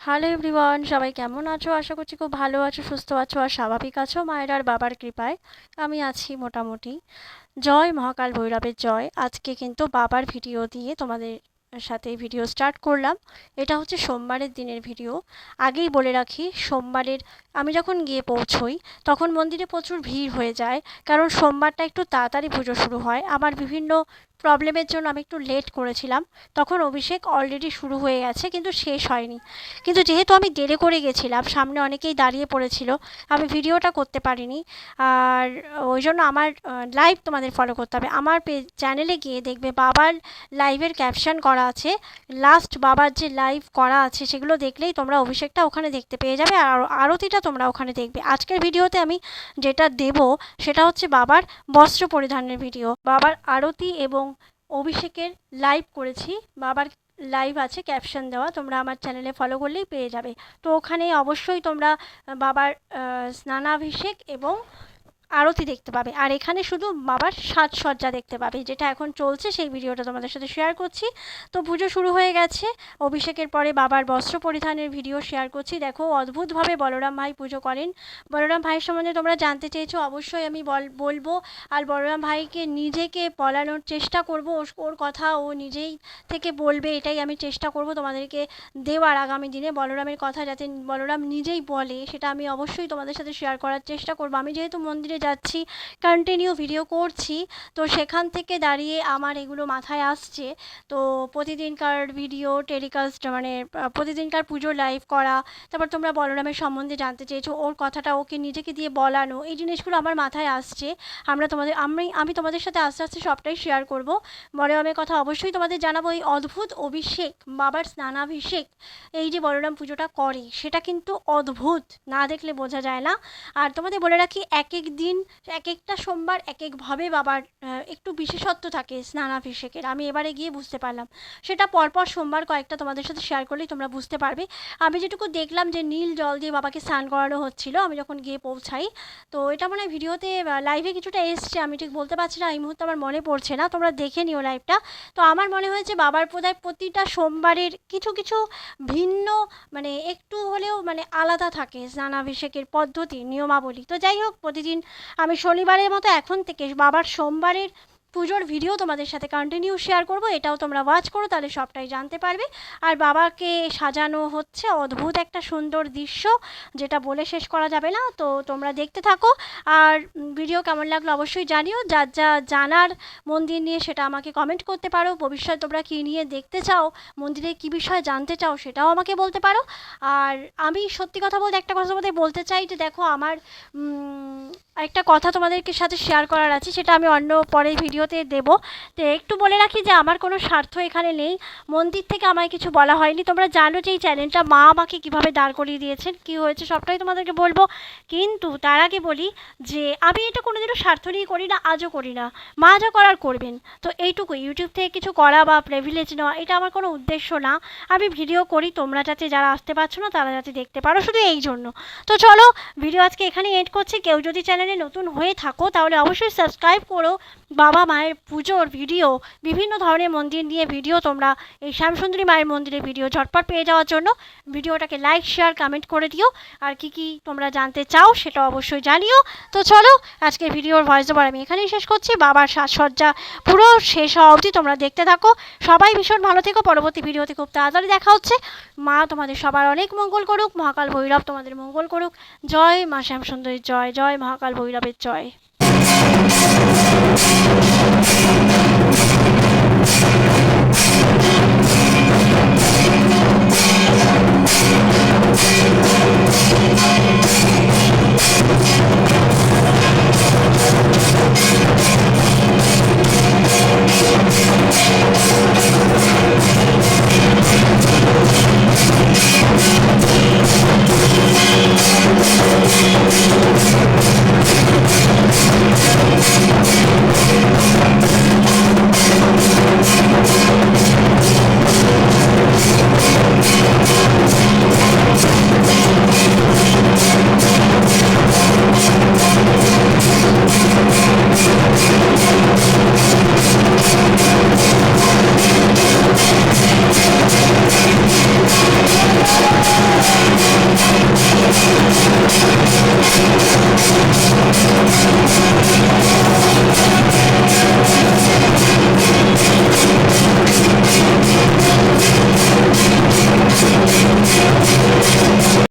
Hello everyone সবাই কেমন আছো? আশা করছি খুব ভালো আছো, সুস্থ আছো আর স্বাভাবিক আছো। মায়ের আর বাবার কৃপায় আমি আছি মোটামুটি। জয় মহাকাল ভৈরবের জয়। আজকে কিন্তু বাবার ভিডিও দিয়ে তোমাদের সাথে ভিডিও স্টার্ট করলাম। এটা হচ্ছে সোমবারের দিনের ভিডিও। আগেই বলে রাখি, সোমবারের আমি যখন গিয়ে পৌঁছই, তখন মন্দিরে প্রচুর ভিড় হয়ে যায়। কারণ সোমবারটা একটু তাড়াতাড়ি পুজো শুরু হয়। আমার বিভিন্ন প্রবলেমের জন্য আমি একটু লেট করেছিলাম। তখন অভিষেক অলরেডি শুরু হয়ে গেছে, কিন্তু শেষ হয়নি। কিন্তু যেহেতু আমি দেরি করে গেছিলাম, সামনে অনেকেই দাঁড়িয়ে পড়েছিল, আমি ভিডিওটা করতে পারিনি। আর ওই জন্য আমার লাইভ তোমাদের ফলো করতে হবে। আমার পে চ্যানেলে গিয়ে দেখবে বাবার লাইভের ক্যাপশন করা আছে। লাস্ট বাবার যে লাইভ করা আছে, সেগুলো দেখলেই তোমরা অভিষেকটা ওখানে দেখতে পেয়ে যাবে। আর আরতিটা তোমরা ওখানে দেখবে। আজকের ভিডিওতে আমি যেটা দেব, সেটা হচ্ছে বাবার বস্ত্র পরিধানের ভিডিও বাবার আরতি এবং অভিষেকের লাইভ করেছি। বাবার লাইভ আছে ক্যাপশন দেওয়া। তোমরা আমার চ্যানেলে ফলো করলেই পেয়ে যাবে। তো ওখানে অবশ্যই তোমরা বাবার স্নানাভিষেক এবং আরতি দেখতে পাবে। আর এখানে শুধু বাবার সাজসজ্জা দেখতে পাবে, যেটা এখন চলছে, সেই ভিডিওটা তোমাদের সাথে শেয়ার করছি। তো পুজো শুরু হয়ে গেছে, অভিষেকের পরে বাবার বস্ত্র পরিধানের ভিডিও শেয়ার করছি। দেখো, অদ্ভুতভাবে বলরাম ভাই পুজো করেন। বলরাম ভাইয়ের সম্বন্ধে তোমরা জানতে চেয়েছো, অবশ্যই আমি বল, বলব। আর বলরাম ভাইকে নিজেকে বলানোর চেষ্টা করব, ওর কথা ও নিজেই থেকে বলবে, এটাই আমি চেষ্টা করব তোমাদেরকে দেওয়ার আগামী দিনে। বলরামের কথা যাতে বলরাম নিজেই বলে, সেটা আমি অবশ্যই তোমাদের সাথে শেয়ার করার চেষ্টা করব। আমি যেহেতু মন্দিরে যাচ্ছি কন্টিনিউ ভিডিও করছি। তো সেখান থেকে দাঁড়িয়ে আমার এগুলো মাথায় আসছে। তো প্রতিদিনকার ভিডিও টেলিকাস্ট মানে প্রতিদিনকার পুজো লাইভ করা, তারপর তোমরা বলরামের সম্বন্ধে জানতে চেয়েছো, ওর কথাটা ওকে নিজেকে দিয়ে বলানো, এই জিনিসগুলো আমার মাথায় আসছে। আমরা তোমাদের, আমি আমি তোমাদের সাথে আস্তে আস্তে সবটাই শেয়ার করব। বলরামের কথা অবশ্যই তোমাদের জানাব, এই অদ্ভুত অভিষেক, বাবার স্নানাভিষেক, এই যে বলরাম পুজোটা করে, সেটা কিন্তু অদ্ভুত, না দেখলে বোঝা যায় না। আর তোমাদের বলে রাখি এক এক দিন এক একটা সোমবার এক একভাবে বাবার একটু বিশেষত্ব থাকে স্নানাভিষেকের আমি এবারে গিয়ে বুঝতে পারলাম। সেটা পরপর সোমবার কয়েকটা তোমাদের সাথে শেয়ার করলেই তোমরা বুঝতে পারবে। আমি যেটুকু দেখলাম যে নীল জল দিয়ে বাবাকে স্নান করানো হচ্ছিল, আমি যখন গিয়ে পৌঁছাই, তো এটা মনে ভিডিওতে লাইভে কিছুটা এসছে, আমি ঠিক বলতে পারছি না, এই মুহূর্তে আমার মনে পড়ছে না, তোমরা দেখে নিও লাইভটা তো আমার মনে হয়েছে বাবার প্রদায় প্রতিটা সোমবারের কিছু কিছু ভিন্ন মানে একটু হলেও মানে আলাদা থাকে স্নানাভিষেকের পদ্ধতি, নিয়মাবলী। তো যাই হোক, প্রতিদিন আমি শনিবারের মতো এখন থেকে বাবার সোমবারের পুজোর ভিডিও তোমাদের সাথে কন্টিনিউ শেয়ার করব। এটাও তোমরা ওয়াচ করো, তাহলে সবটাই জানতে পারবে। আর বাবাকে সাজানো হচ্ছে অদ্ভুত একটা সুন্দর দৃশ্য, যেটা বলে শেষ করা যাবে না, তো তোমরা দেখতে থাকো। আর ভিডিও কেমন লাগল অবশ্যই জানিও। যার যা জানার মন্দির নিয়ে সেটা আমাকে কমেন্ট করতে পারো। ভবিষ্যৎ তোমরা কী নিয়ে দেখতে চাও, মন্দিরে কী বিষয়ে জানতে চাও সেটাও আমাকে বলতে পারো। আর আমি সত্যি কথা বলতে একটা কথা তোমাদের বলতে চাই যে দেখো আমার একটা কথা তোমাদেরকে সাথে শেয়ার করার আছে, সেটা আমি অন্য পরের ভিডিওতে দেব। তো একটু বলে রাখি যে, আমার কোনো স্বার্থ এখানে নেই। মন্দির থেকে আমায় কিছু বলা হয়নি। তোমরা জানো যে, এই চ্যানেলটা মা আমাকে কীভাবে দাঁড় করিয়ে দিয়েছেন, কী হয়েছে সবটাই তোমাদেরকে বলব। কিন্তু তার আগে বলি যে, আমি এটা কোনোদিনও স্বার্থ নিয়ে করি না, আজও করি না। মা যা করার করবেন। তো এইটুকু ইউটিউব থেকে কিছু করা বা প্রেভিলেজ নেওয়া, এটা আমার কোনো উদ্দেশ্য না। আমি ভিডিও করি, তোমরা যাতে যারা আসতে পারছ না, তারা যাতে দেখতে পারো, শুধু এই জন্য। তো চলো, ভিডিও আজকে এখানে এড করছি। কেউ যদি চ্যানেল চ্যানেলে নতুন হয়ে থাকো, তাহলে অবশ্যই সাবস্ক্রাইব করো। বাবা মায়ের পুজোর ভিডিও বিভিন্ন ধরনের মন্দির নিয়ে ভিডিও তোমরা এই শ্যামসুন্দরী মায়ের মন্দিরের ভিডিও ঝটপট পেয়ে যাওয়ার জন্য ভিডিওটাকে লাইক শেয়ার কমেন্ট করে দিও। আর কি কি তোমরা জানতে চাও সেটা অবশ্যই জানিও। তো চলো, আজকে ভিডিওর ভয়েস ওভার আমি এখানেই শেষ করছি। বাবার সাজসজ্জা পুরো শেষ হওয়া অবধি তোমরা দেখতে থাকো। সবাই ভীষণ ভালো থেকো। পরবর্তী ভিডিওতে খুব তাড়াতাড়ি দেখা হচ্ছে। মা তোমাদের সবার অনেক মঙ্গল করুক। মহাকাল ভৈরব তোমাদের মঙ্গল করুক। জয় মা শ্যামসুন্দরী, জয় জয় মহাকাল ভৈরবের জয়।